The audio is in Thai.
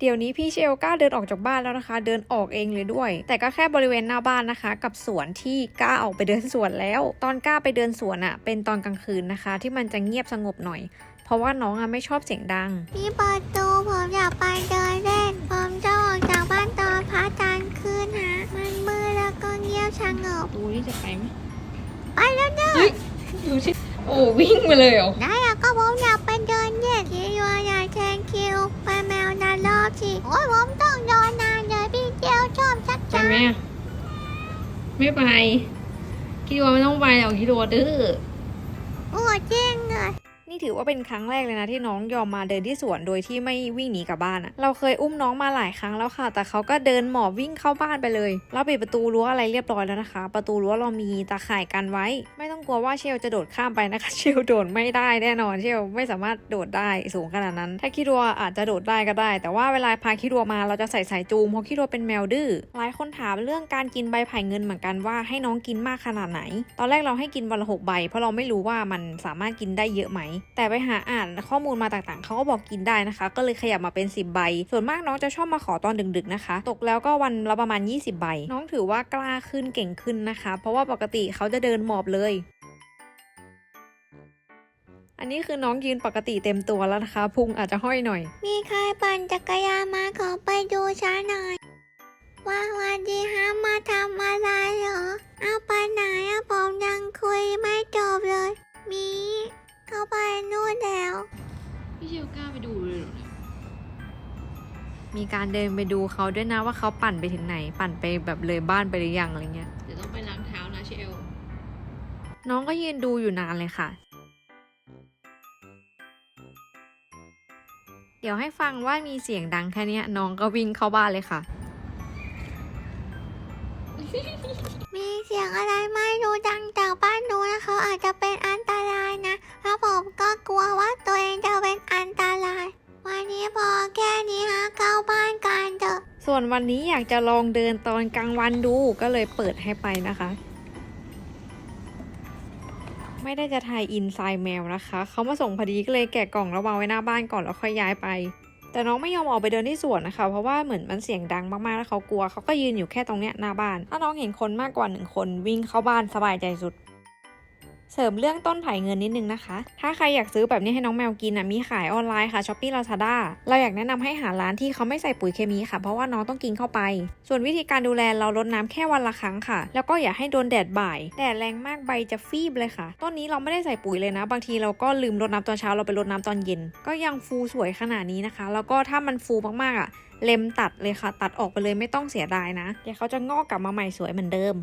เดี๋ยวนี้พี่เชลกล้าเดินออกจากบ้านแล้วนะคะ เดินออกเองเลยด้วย แต่ก็แค่บริเวณหน้าบ้านนะคะ กับสวนที่กล้าออกไปเดินสวนแล้ว ตอนกล้าไปเดินสวนอะเป็นตอนกลางคืนนะคะ ที่มันจะเงียบสงบหน่อย เพราะว่าน้องอะไม่ชอบเสียงดัง พี่ประตูผมอยากไปเดินเล่น ผมจะออกจากบ้านตอนพระจันทร์ขึ้นฮะ มันมืดแล้วก็เงียบสงบดูนี่จะไปไหมไปแล้วเด้อดูสิโอ้วิ่งมาเลยเหรอได้แล้วก็ผมอยากไปเดินเล่นคิดว่าอ สิโอ้ยผมต้องรอนานเลยพี่เจียวชอบชักไปช้าไหมอะไม่ไปคิดว่าไม่ต้องไปหรอกคิดว่าดื้อ โอ้ยเจ๊งเลย นี่ถือว่าเป็นครั้งแรกเลยนะที่น้องยอมมาเดินที่สวนโดยที่ไม่วิ่งหนีกลับบ้านอะเราเคยอุ้มน้องมาหลายครั้งแล้วค่ะ แต่เขาก็เดินหมอบวิ่งเข้าบ้านไปเลย เราปิดประตูรั้วอะไรเรียบร้อยแล้วนะคะ ประตูรั้วเรามีตาข่ายกันไว้ ไม่ต้องกลัวว่าเชลจะโดดข้ามไปนะคะ เชลโดดไม่ได้แน่นอน เชลไม่สามารถโดดได้สูงขนาดนั้น ถ้าคิดัวอาจจะโดดได้ก็ได้ แต่ว่าเวลาพาคิดัวมาเราจะใส่สายจูงเพราะคิดัวเป็นแมวดื้อ หลายคนถามเรื่องการกินใบไผ่เงินเหมือนกันว่าให้น้องกินมากขนาดไหน ตอนแรกเราให้กินวันละหกใบ เพราะเราไม่รู้ว่ามันสามารถกินได้เยอะไหมแต่ไปหาอ่านข้อมูลมาต่างๆ เขาก็บอกกินได้นะคะ ก็เลยขยับมาเป็น 10 ใบ ส่วนมากน้องจะชอบมาขอตอนดึกๆนะคะ ตกแล้วก็วันละประมาณ 20 ใบ น้องถือว่ากล้าขึ้นเก่งขึ้นนะคะ เพราะว่าปกติเขาจะเดินหมอบเลยอันนี้คือน้องยืนปกติเต็มตัวแล้วนะคะ พุงอาจจะห้อยหน่อย มีใครปั่นจักรยานมาขอไปดูช้าหน่อย ว่าวันดีฮะมาทำอะ มีการเดินไปดูเขาด้วยนะว่าเขาปั่นไปถึงไหน ปั่นไปแบบเลยบ้านไปหรือยังอะไรเงี้ย เดี๋ยวต้องไปล้างเท้านะเชล น้องก็ยืนดูอยู่นานเลยค่ะ เดี๋ยวให้ฟังว่ามีเสียงดังแค่เนี้ยน้องก็วิ่งเข้าบ้านเลยค่ะ มีเสียงอะไรไม่รู้ดังจากบ้านนู้นนะเขาอาจจะเป็น วนวันนี้อยากจะลองเดินตอนกลางวันดูก็เลยเปิดให้ไปนะคะ ไม่ได้จะถ่ายอินไซด์แมวนะคะ เขามาส่งพอดีก็เลยแกะกล่องแล้ววางไว้หน้าบ้านก่อนแล้วค่อยย้ายไป แต่น้องไม่ยอมออกไปเดินที่สวนนะคะ เพราะว่าเหมือนมันเสียงดังมากๆแล้วเขากลัวเขาก็ยืนอยู่แค่ตรงเนี้ยหน้าบ้าน ถ้าน้องเห็นคนมากกว่าหนึ่งคนวิ่งเข้าบ้านสบายใจสุด เสริมเรื่องต้นไผ่เงินนิดนึงนะคะ ถ้าใครอยากซื้อแบบนี้ให้น้องแมวกินอะมีขายออนไลน์ค่ะช้อปปี้ลาซาด้าเราอยากแนะนำให้หาร้านที่เขาไม่ใส่ปุ๋ยเคมีค่ะ เพราะว่าน้องต้องกินเข้าไป ส่วนวิธีการดูแลเราลดน้ำแค่วันละครั้งค่ะ แล้วก็อย่าให้โดนแดดบ่าย แดดแรงมากใบจะฟีบเลยค่ะ ต้นนี้เราไม่ได้ใส่ปุ๋ยเลยนะ บางทีเราก็ลืมรดน้ำตอนเช้าเราไปรดน้ำตอนเย็น ก็ยังฟูสวยขนาดนี้นะคะ แล้วก็ถ้ามันฟูมากๆอะเล็มตัดเลยค่ะ ตัดออกไปเลยไม่ต้องเสียดายนะเดี๋ยวเขาจะงอกกลับมาใหม่สวยเหมือนเดิม